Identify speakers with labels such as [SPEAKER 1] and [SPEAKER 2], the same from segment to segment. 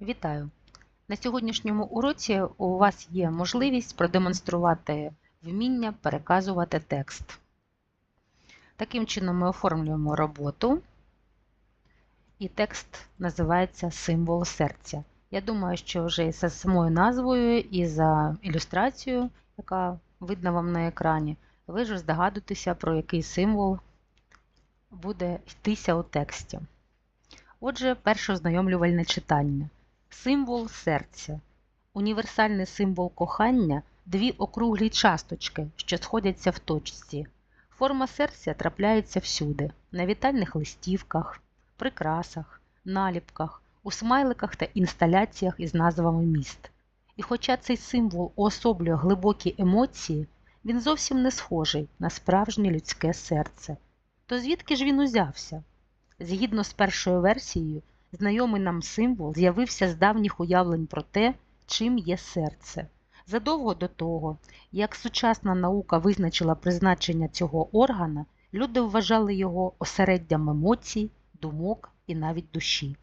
[SPEAKER 1] Вітаю! На сьогоднішньому уроці у вас є можливість продемонструвати вміння переказувати текст. Таким чином ми оформлюємо роботу, і текст називається Символ серця. Я думаю, що вже і за самою назвою, і за ілюстрацією, яка видна вам на екрані, ви ж здогадуєтеся, про який символ буде йтися у тексті. Отже, перше ознайомлювальне читання. Символ серця. Універсальний символ кохання дві округлі часточки, що сходяться в точці. Форма серця трапляється всюди: на вітальних листівках, прикрасах, наліпках, у смайликах та інсталяціях із назвами міст. І хоча цей символ уособлює глибокі емоції, він зовсім не схожий на справжнє людське серце. То звідки ж він узявся? Згідно з першою версією, знайомий нам символ з'явився з давніх уявлень про те, чим є серце. Задовго до того, як сучасна наука визначила призначення цього органа, люди вважали його осереддям емоцій, думок і навіть душі.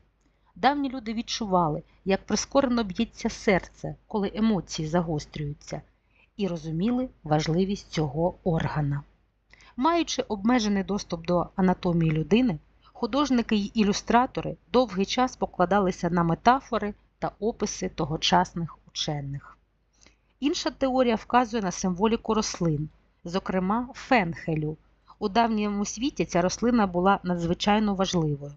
[SPEAKER 1] Давні люди відчували, як прискорено б'ється серце, коли емоції загострюються, і розуміли важливість цього органа. Маючи обмежений доступ до анатомії людини, художники й ілюстратори довгий час покладалися на метафори та описи тогочасних учених. Інша теорія вказує на символіку рослин, зокрема фенхелю. У давньому світі ця рослина була надзвичайно важливою.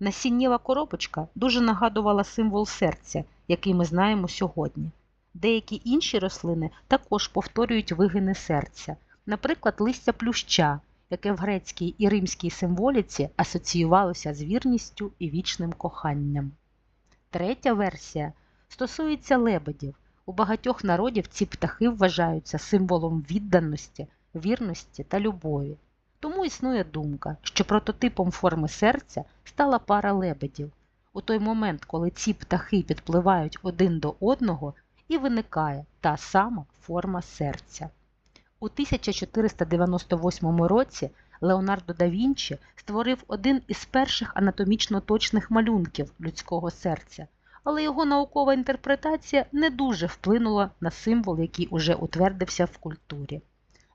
[SPEAKER 1] Насіннєва коробочка дуже нагадувала символ серця, який ми знаємо сьогодні. Деякі інші рослини також повторюють вигини серця, наприклад, листя плюща, яке в грецькій і римській символіці асоціювалося з вірністю і вічним коханням. Третя версія стосується лебедів. У багатьох народів ці птахи вважаються символом відданості, вірності та любові. Тому існує думка, що прототипом форми серця стала пара лебедів. У той момент, коли ці птахи підпливають один до одного, і виникає та сама форма серця. У 1498 році Леонардо да Вінчі створив один із перших анатомічно точних малюнків людського серця, але його наукова інтерпретація не дуже вплинула на символ, який уже утвердився в культурі.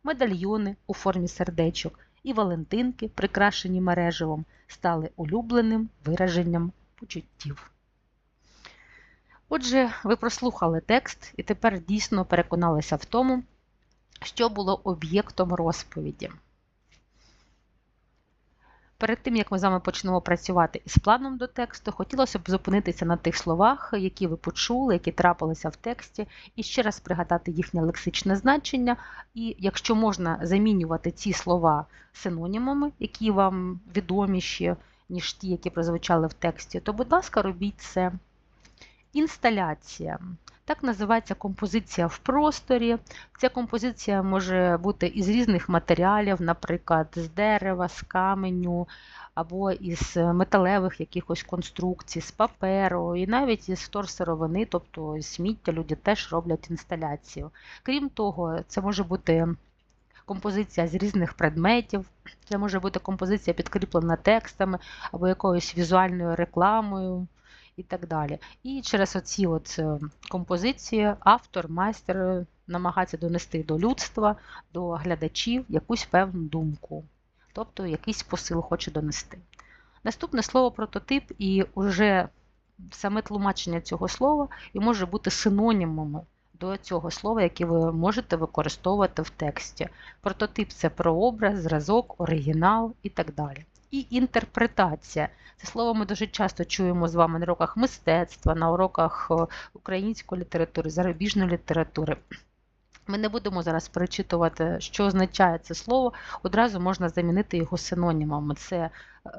[SPEAKER 1] Медальйони у формі сердечок і валентинки, прикрашені мереживом, стали улюбленим вираженням почуттів. Отже, ви прослухали текст і тепер дійсно переконалися в тому, що було об'єктом розповіді. Перед тим, як ми з вами почнемо працювати із планом до тексту, хотілося б зупинитися на тих словах, які ви почули, які трапилися в тексті, і ще раз пригадати їхнє лексичне значення. І якщо можна замінювати ці слова синонімами, які вам відоміші, ніж ті, які прозвучали в тексті, то, будь ласка, робіть це. Інсталяція. Так називається композиція в просторі. Ця композиція може бути із різних матеріалів, наприклад, з дерева, з каменю, або із металевих якихось конструкцій, з паперу, і навіть із вторсировини, тобто сміття, люди теж роблять інсталяцію. Крім того, це може бути композиція з різних предметів, це може бути композиція підкріплена текстами або якоюсь візуальною рекламою і так далі. І через оці от е, композиції автор, майстер намагається донести до людства, до глядачів якусь певну думку, тобто якийсь посил хоче донести. Наступне слово прототип, і вже саме тлумачення цього слова і може бути синонімами до цього слова, яке ви можете використовувати в тексті. Прототип це прообраз, зразок, оригінал і так далі і інтерпретація. Це слово ми дуже часто чуємо з вами на уроках мистецтва, на уроках е, української літератури, зарубіжної літератури. Ми не будемо зараз перечитувати, що означає це слово, одразу можна замінити його синонімами. Це е,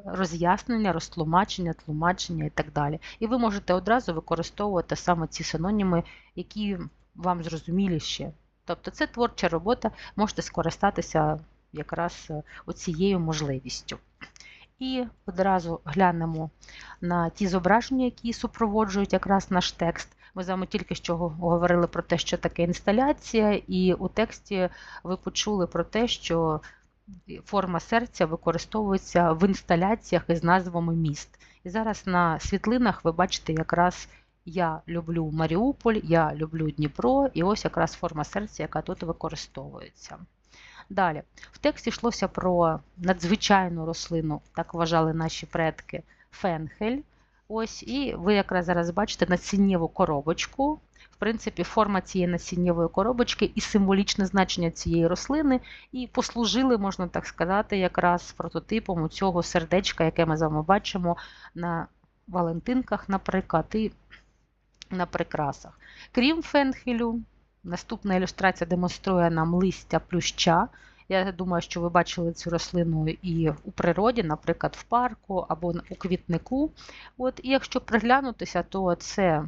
[SPEAKER 1] роз'яснення, розтлумачення, тлумачення і так далі. І ви можете одразу використовувати саме ці синоніми, які вам зрозуміліші. Тобто це творча робота, можете скористатися якраз е, оцією можливістю. І одразу глянемо на ті зображення, які супроводжують якраз наш текст. Ми з вами тільки що говорили про те, що таке інсталяція, і у тексті ви почули про те, що форма серця використовується в інсталяціях із назвами міст. І зараз на світлинах ви бачите якраз Я люблю Маріуполь, я люблю Дніпро, і ось якраз форма серця, яка тут використовується. Далі, в тексті йшлося про надзвичайну рослину, так вважали наші предки, фенхель. Ось, І ви якраз зараз бачите насіннєву коробочку. В принципі, форма цієї насіннєвої коробочки і символічне значення цієї рослини, і послужили, можна так сказати, якраз прототипом цього сердечка, яке ми з вами бачимо на Валентинках, наприклад, і на прикрасах. Крім фенхелю, наступна ілюстрація демонструє нам листя плюща. Я думаю, що ви бачили цю рослину і у природі, наприклад, в парку або у квітнику. От, І якщо приглянутися, то це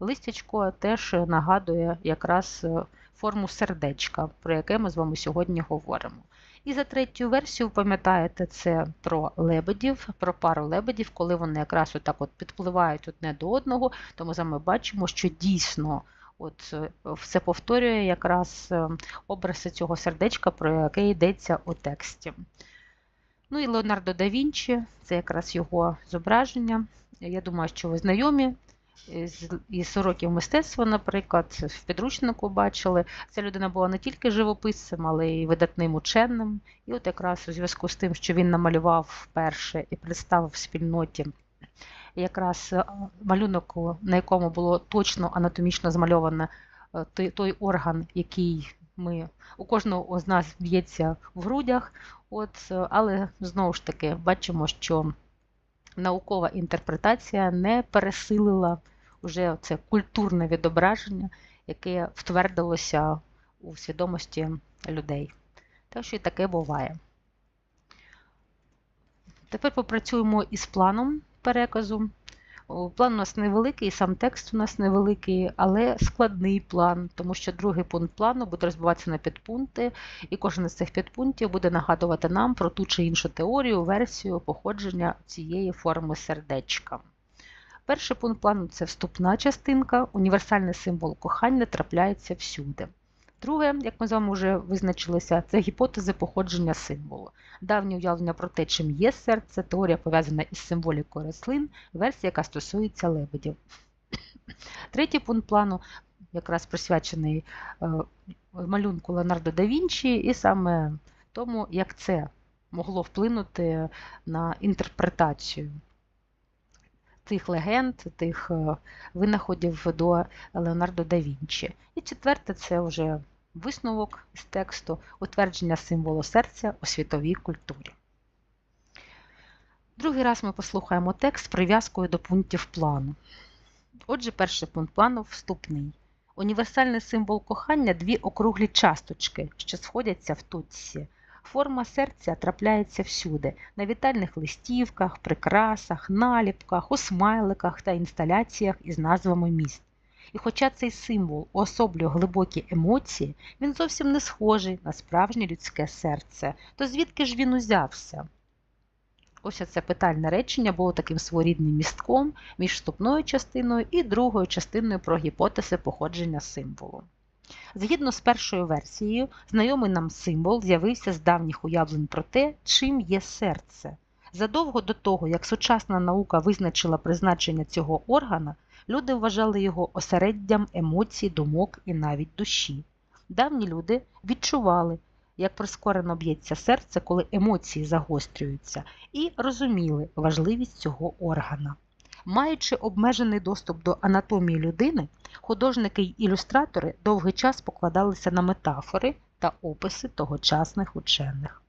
[SPEAKER 1] листячко теж нагадує якраз е, форму сердечка, про яке ми з вами сьогодні говоримо. І за третю версію, пам'ятаєте, це про лебедів, про пару лебедів, коли вони якраз отак от підпливають одне до одного, то ми бачимо, що дійсно от е, все повторює якраз е, образи цього сердечка, про яке йдеться у тексті. Ну і Леонардо да Вінчі, це якраз його зображення. Я думаю, що ви знайомі із уроків мистецтва, наприклад, в підручнику бачили. Ця людина була не тільки живописцем, але й видатним ученим. І от якраз у зв'язку з тим, що він намалював вперше і представив спільноті якраз е, малюнок, на якому було точно анатомічно змальовано е, той, орган, який ми у кожного з нас б'ється в грудях. От, е, Але знову ж таки бачимо, що наукова інтерпретація не пересилила вже це культурне відображення, яке втвердилося у свідомості людей. Так що і таке буває. Тепер попрацюємо із планом переказу. План у нас невеликий, сам текст у нас невеликий, але складний план, тому що другий пункт плану буде розбиватися на підпункти, і кожен з цих підпунктів буде нагадувати нам про ту чи іншу теорію, версію походження цієї форми сердечка. Перший пункт плану це вступна частинка, універсальний символ кохання трапляється всюди. Друге, як ми з вами вже визначилися, це гіпотези походження символу. Давнє уявлення про те, чим є серце, теорія пов'язана із символікою рослин, версія, яка стосується лебедів. Третій пункт плану якраз присвячений е, малюнку Леонардо да Вінчі, і саме тому, як це могло вплинути на інтерпретацію тих легенд, тих е, винаходів до Леонардо да Вінчі. І четверте це вже висновок з тексту утвердження символу серця у світовій культурі. Другий раз ми послухаємо текст з прив'язкою до пунктів плану. Отже, перший пункт плану вступний. Універсальний символ кохання дві округлі часточки, що сходяться в тутсі. Форма серця трапляється всюди, на вітальних листівках, прикрасах, наліпках, у смайликах та інсталяціях із назвами міст. І хоча цей символ уособлює глибокі емоції, він зовсім не схожий на справжнє людське серце. То звідки ж він узявся? Ось це питальне речення було таким своєрідним містком між вступною частиною і другою частиною про гіпотези походження символу. Згідно з першою версією, знайомий нам символ з'явився з давніх уявлень про те, чим є серце. Задовго до того, як сучасна наука визначила призначення цього органа, люди вважали його осереддям емоцій, думок і навіть душі. Давні люди відчували, як прискорено б'ється серце, коли емоції загострюються, і розуміли важливість цього органа. Маючи обмежений доступ до анатомії людини, художники й ілюстратори довгий час покладалися на метафори та описи тогочасних учених.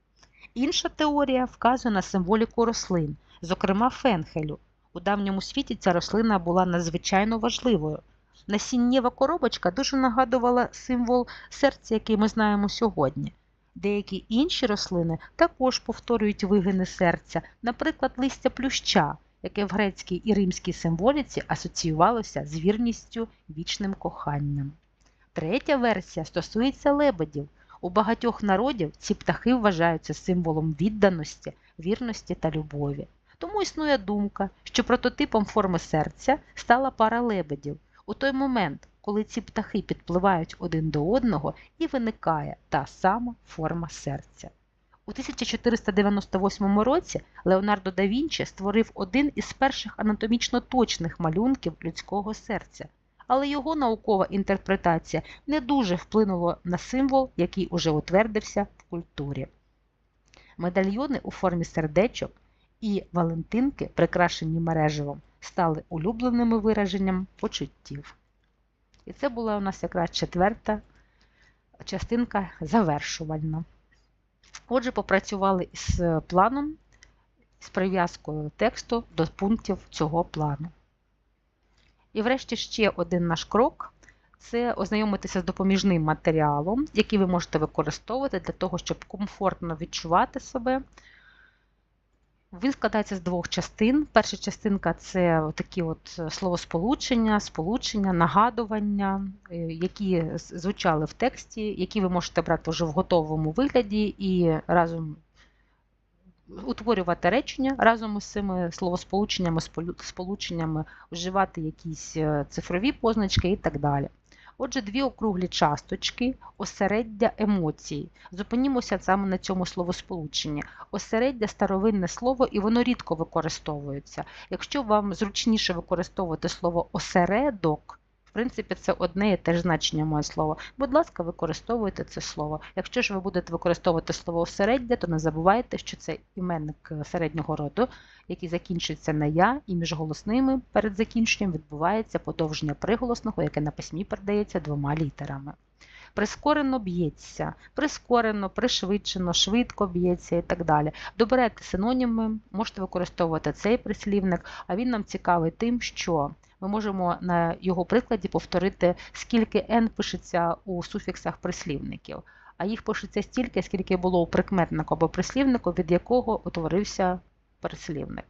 [SPEAKER 1] Інша теорія вказує на символіку рослин, зокрема фенхелю, у давньому світі ця рослина була надзвичайно важливою. Насіннєва коробочка дуже нагадувала символ серця, який ми знаємо сьогодні. Деякі інші рослини також повторюють вигини серця, наприклад, листя плюща, яке в грецькій і римській символіці асоціювалося з вірністю вічним коханням. Третя версія стосується лебедів. У багатьох народів ці птахи вважаються символом відданості, вірності та любові. Тому існує думка, що прототипом форми серця стала пара лебедів у той момент, коли ці птахи підпливають один до одного і виникає та сама форма серця. У 1498 році Леонардо да Вінчі створив один із перших анатомічно точних малюнків людського серця, але його наукова інтерпретація не дуже вплинула на символ, який уже утвердився в культурі. Медальйони у формі сердечок і валентинки, прикрашені мереживом, стали улюбленими вираженням почуттів. І це була у нас якраз четверта частинка завершувальна. Отже, попрацювали із планом, з прив'язкою тексту до пунктів цього плану. І врешті ще один наш крок це ознайомитися з допоміжним матеріалом, який ви можете використовувати для того, щоб комфортно відчувати себе. Він складається з двох частин. Перша частинка це такі от словосполучення, сполучення, нагадування, е, які звучали в тексті, які ви можете брати вже в готовому вигляді і разом утворювати речення разом із цими словосполученнями, сполученнями, вживати якісь е, цифрові позначки і так далі. Отже, дві округлі часточки, осереддя емоцій. Зупинімося саме на цьому словосполученні. Осереддя старовинне слово, і воно рідко використовується. Якщо вам зручніше використовувати слово осередок, принципі, це одне і те ж значення моє слово. Будь ласка, використовуйте це слово. Якщо ж ви будете використовувати слово осереддя, то не забувайте, що це іменник е, середнього роду, який закінчується на я, і між голосними перед закінченням відбувається подовження приголосного, яке на письмі передається двома літерами. Прискорено б'ється, прискорено, пришвидшено, швидко б'ється і так далі. Доберете синоніми, можете використовувати цей прислівник, а він нам цікавий тим, що ми можемо на його прикладі повторити, скільки n пишеться у суфіксах прислівників, а їх пишеться стільки, скільки було у прикметнику або прислівнику, від якого утворився прислівник.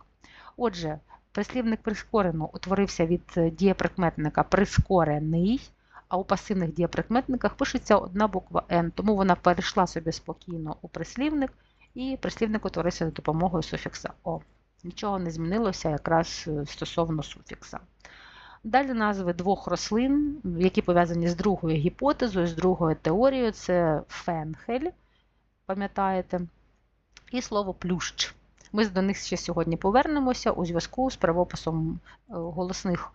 [SPEAKER 1] Отже, прислівник прискорено утворився від дієприкметника прискорений, а у пасивних дієприкметниках пишеться одна буква N, тому вона перейшла собі спокійно у прислівник, і прислівник утворився за допомогою суфікса О. Нічого не змінилося якраз е, стосовно суфікса. Далі назви двох рослин, які пов'язані з другою гіпотезою, з другою теорією, це фенхель, пам'ятаєте, і слово плющ. Ми до них ще сьогодні повернемося у зв'язку з правописом е, голосних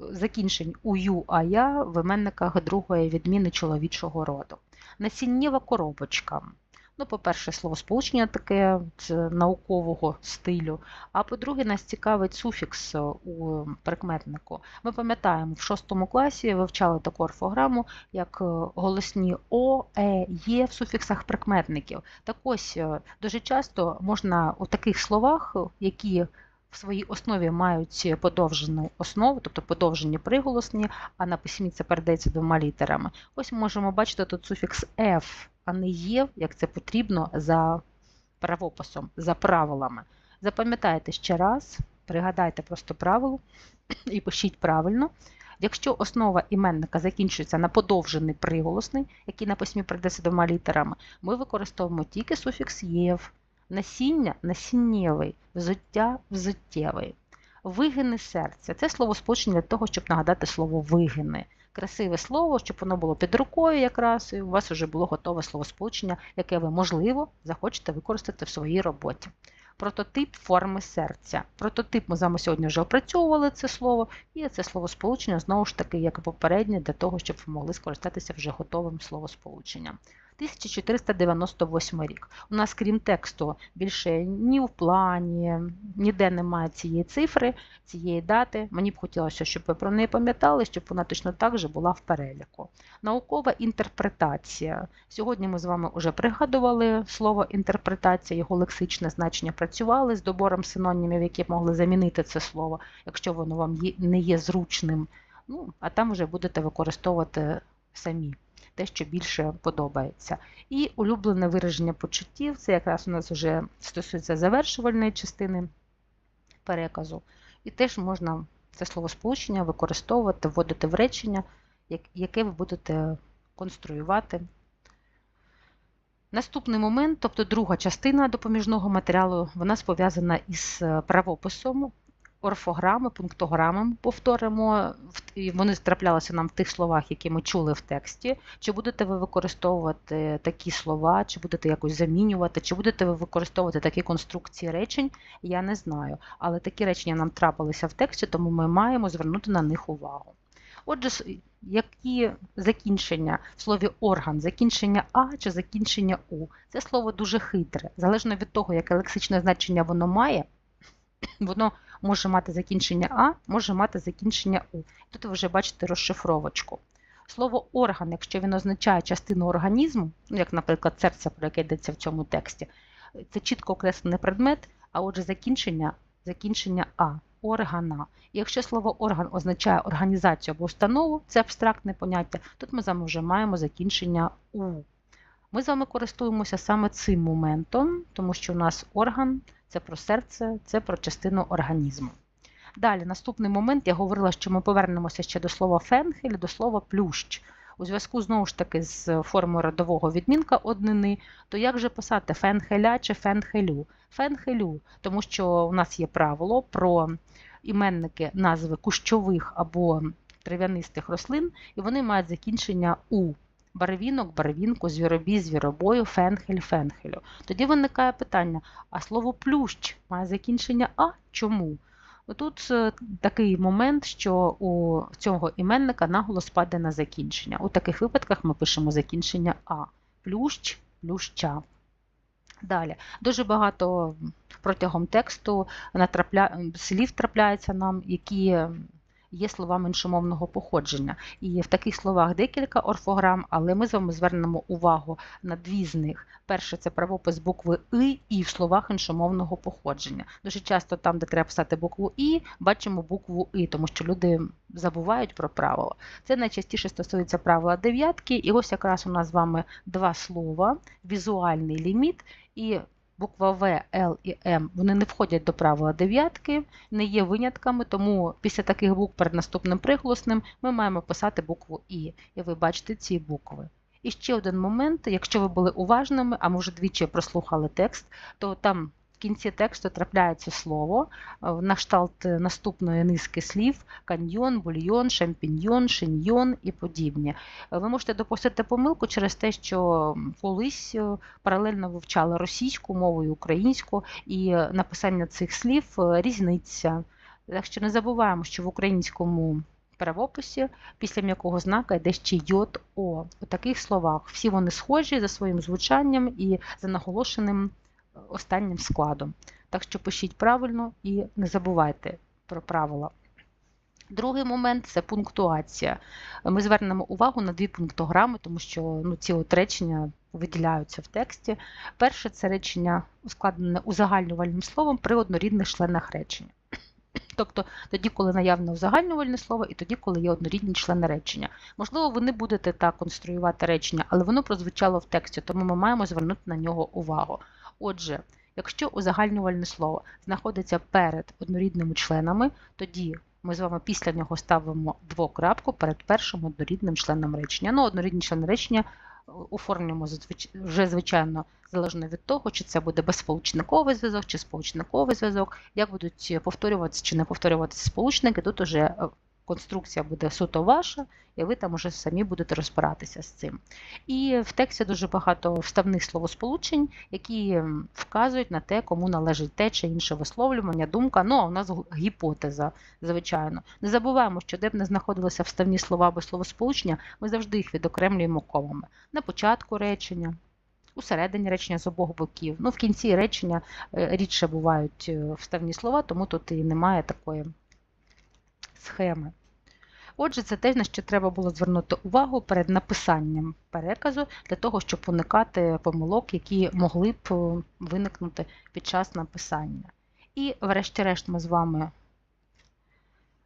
[SPEAKER 1] закінчень ую, а я в іменниках другої відміни чоловічого роду. Насіннєва коробочка. Ну, по-перше, словосполучення таке наукового стилю. А по-друге, нас цікавить суфікс у прикметнику. Ми пам'ятаємо, в шостому класі вивчали таку орфограму, як е, голосні О, Е, Є в суфіксах прикметників. Так ось е, дуже часто можна у таких словах, які в своїй основі мають подовжену основу, тобто подовжені приголосні, а на письмі це передається двома літерами. Ось ми можемо бачити тут суфікс F а не є, як це потрібно за правописом, за правилами. Запам'ятайте ще раз, пригадайте просто правило і пишіть правильно. Якщо основа іменника закінчується на подовжений приголосний, який на письмі прийдеться двома літерами, ми використовуємо тільки суфікс єв. Насіння насіннєвий, взуття взуттєвий. Вигини серця це слово сполучення для того, щоб нагадати слово вигини красиве слово, щоб воно було під рукою якраз, і у вас вже було готове словосполучення, яке ви, можливо, захочете використати в своїй роботі. Прототип форми серця. Прототип ми з вами сьогодні вже опрацьовували це слово, і це словосполучення, знову ж таки, як і попереднє, для того, щоб ви могли скористатися вже готовим словосполученням. 1498 рік. У нас, крім тексту, більше ні в плані, ніде немає цієї цифри, цієї дати. Мені б хотілося, щоб ви про неї пам'ятали, щоб вона точно так же була в переліку. Наукова інтерпретація. Сьогодні ми з вами вже пригадували слово інтерпретація, його лексичне значення працювали з добором синонімів, які могли замінити це слово, якщо воно вам не є зручним. Ну, А там вже будете використовувати самі те, що більше подобається. І улюблене вираження почуттів це якраз у нас вже стосується завершувальної частини переказу. І теж можна це словосполучення використовувати, вводити в речення, яке ви будете конструювати. Наступний момент, тобто друга частина допоміжного матеріалу, вона пов'язана із правописом орфограми, пунктограми повторимо. І Вони траплялися нам в тих словах, які ми чули в тексті. Чи будете ви використовувати такі слова, чи будете якось замінювати, чи будете ви використовувати такі конструкції речень, я не знаю. Але такі речення нам трапилися в тексті, тому ми маємо звернути на них увагу. Отже, які закінчення в слові орган, закінчення А чи закінчення У? Це слово дуже хитре. Залежно від того, яке лексичне значення воно має, воно може мати закінчення А, може мати закінчення У. Тут ви вже бачите розшифровочку. Слово орган, якщо він означає частину організму, ну, як, наприклад, серце, про яке йдеться в цьому тексті, це чітко окреслений предмет, а отже, закінчення, закінчення А, органа. І якщо слово орган означає організацію або установу, це абстрактне поняття, тут ми з вами вже маємо закінчення У. Ми з вами користуємося саме цим моментом, тому що у нас орган це про серце, це про частину організму. Далі, наступний момент, я говорила, що ми повернемося ще до слова фенхель, до слова плющ. У зв'язку знову ж таки з формою родового відмінка однини, то як же писати фенхеля чи фенхелю? Фенхелю, тому що у нас є правило про іменники назви кущових або трав'янистих рослин, і вони мають закінчення у. Барвінок, барвінку, звіробій, звіробою, фенхель, фенхелю. Тоді виникає питання: а слово плющ має закінчення А? Чому? Тут е, такий момент, що у цього іменника наголос падає на закінчення. У таких випадках ми пишемо закінчення А. Плющ, плюща. Далі. Дуже багато протягом тексту слів трапляється нам, які є словами іншомовного походження. І в таких словах декілька орфограм, але ми з вами звернемо увагу на дві з них. Перше це правопис букви И і в словах іншомовного походження. Дуже часто там, де треба писати букву І, бачимо букву И, тому що люди забувають про правило. Це найчастіше стосується правила дев'ятки, і ось якраз у нас з вами два слова: візуальний ліміт і буква В, Л і М вони не входять до правила дев'ятки, не є винятками, тому після таких букв перед наступним приголосним ми маємо писати букву І. І ви бачите ці букви. І ще один момент, якщо ви були уважними, а може двічі прослухали текст, то там кінці тексту трапляється слово е, на кшталт наступної низки слів: каньйон, бульйон, шампіньйон, шиньйон і подібні. Е, Ви можете допустити помилку через те, що колись е, паралельно вивчали російську мову і українську, і е, написання цих слів е, різниця. Так що не забуваємо, що в українському правописі після м'якого знака йде ще йод О. У таких словах всі вони схожі за своїм звучанням і за наголошеним е, останнім складом. Так що пишіть правильно і не забувайте про правила. Другий момент це пунктуація. Ми звернемо увагу на дві пунктограми, тому що ну, ці от речення виділяються в тексті. Перше це речення ускладнене узагальнювальним словом при однорідних членах речення. Тобто тоді, коли наявне узагальнювальне слово, і тоді, коли є однорідні члени речення. Можливо, ви не будете так конструювати речення, але воно прозвучало в тексті, тому ми маємо звернути на нього увагу. Отже, якщо узагальнювальне слово знаходиться перед однорідними членами, тоді ми з вами після нього ставимо двокрапку перед першим однорідним членом речення. Ну, однорідні члени речення е, оформлюємо вже, звичайно, залежно від того, чи це буде безсполучниковий зв'язок, чи сполучниковий зв'язок, як будуть повторюватися чи не повторюватися сполучники, тут уже е, конструкція буде суто ваша, і ви там уже самі будете розбиратися з цим. І в тексті дуже багато вставних словосполучень, які вказують на те, кому належить те чи інше висловлювання, думка. Ну, а у нас гіпотеза, звичайно. Не забуваємо, що де б не знаходилися вставні слова або словосполучення, ми завжди їх відокремлюємо комами. На початку речення, у середині речення з обох боків. Ну, в кінці речення е, рідше бувають е, вставні слова, тому тут і немає такої схеми. Отже, це те, на що треба було звернути увагу перед написанням переказу для того, щоб уникати помилок, які могли б е, виникнути під час написання. І, врешті-решт, ми з вами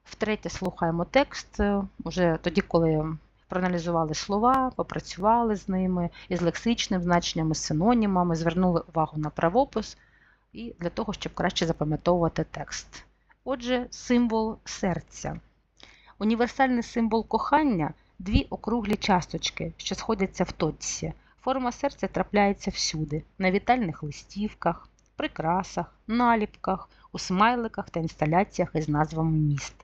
[SPEAKER 1] втретє слухаємо текст, е, уже тоді, коли проаналізували слова, попрацювали з ними із лексичним значенням, із синонімами, звернули увагу на правопис і для того, щоб краще запам'ятовувати текст. Отже, символ серця. Універсальний символ кохання дві округлі часточки, що сходяться в точці. Форма серця трапляється всюди: на вітальних листівках, прикрасах, наліпках, у смайликах та інсталяціях із назвами міст.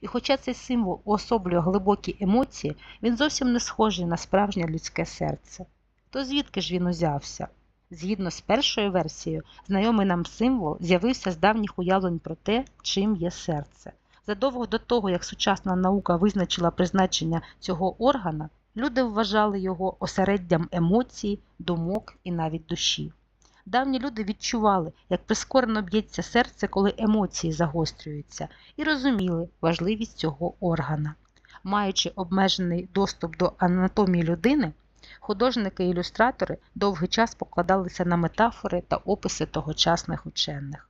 [SPEAKER 1] І хоча цей символ уособлює глибокі емоції, він зовсім не схожий на справжнє людське серце. То звідки ж він узявся? Згідно з першою версією, знайомий нам символ з'явився з давніх уявлень про те, чим є серце. Задовго до того, як сучасна наука визначила призначення цього органа, люди вважали його осереддям емоцій, думок і навіть душі. Давні люди відчували, як прискорено б'ється серце, коли емоції загострюються, і розуміли важливість цього органа. Маючи обмежений доступ до анатомії людини, художники і ілюстратори довгий час покладалися на метафори та описи тогочасних учених.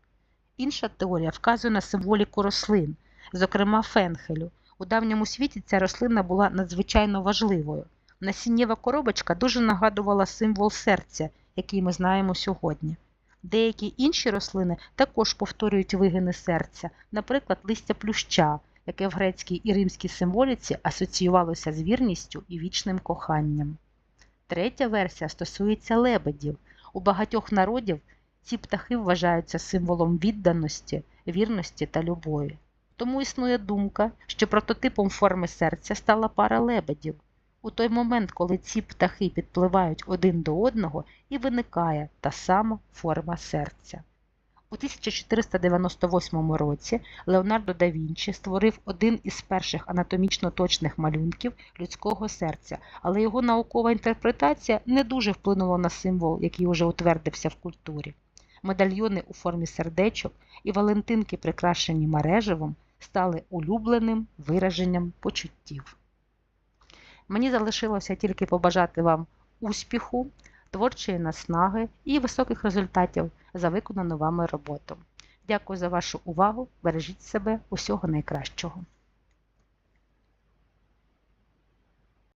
[SPEAKER 1] Інша теорія вказує на символіку рослин, зокрема фенхелю. У давньому світі ця рослина була надзвичайно важливою. Насіннєва коробочка дуже нагадувала символ серця, який ми знаємо сьогодні. Деякі інші рослини також повторюють вигини серця, наприклад, листя плюща, яке в грецькій і римській символіці асоціювалося з вірністю і вічним коханням. Третя версія стосується лебедів. У багатьох народів ці птахи вважаються символом відданості, вірності та любові. Тому існує думка, що прототипом форми серця стала пара лебедів. У той момент, коли ці птахи підпливають один до одного, і виникає та сама форма серця. У 1498 році Леонардо да Вінчі створив один із перших анатомічно точних малюнків людського серця, але його наукова інтерпретація не дуже вплинула на символ, який уже утвердився в культурі. Медальйони у формі сердечок і валентинки, прикрашені мереживом, стали улюбленим вираженням почуттів. Мені залишилося тільки побажати вам успіху, творчої наснаги і високих результатів за виконану вами роботу. Дякую за вашу увагу. Бережіть себе, усього найкращого.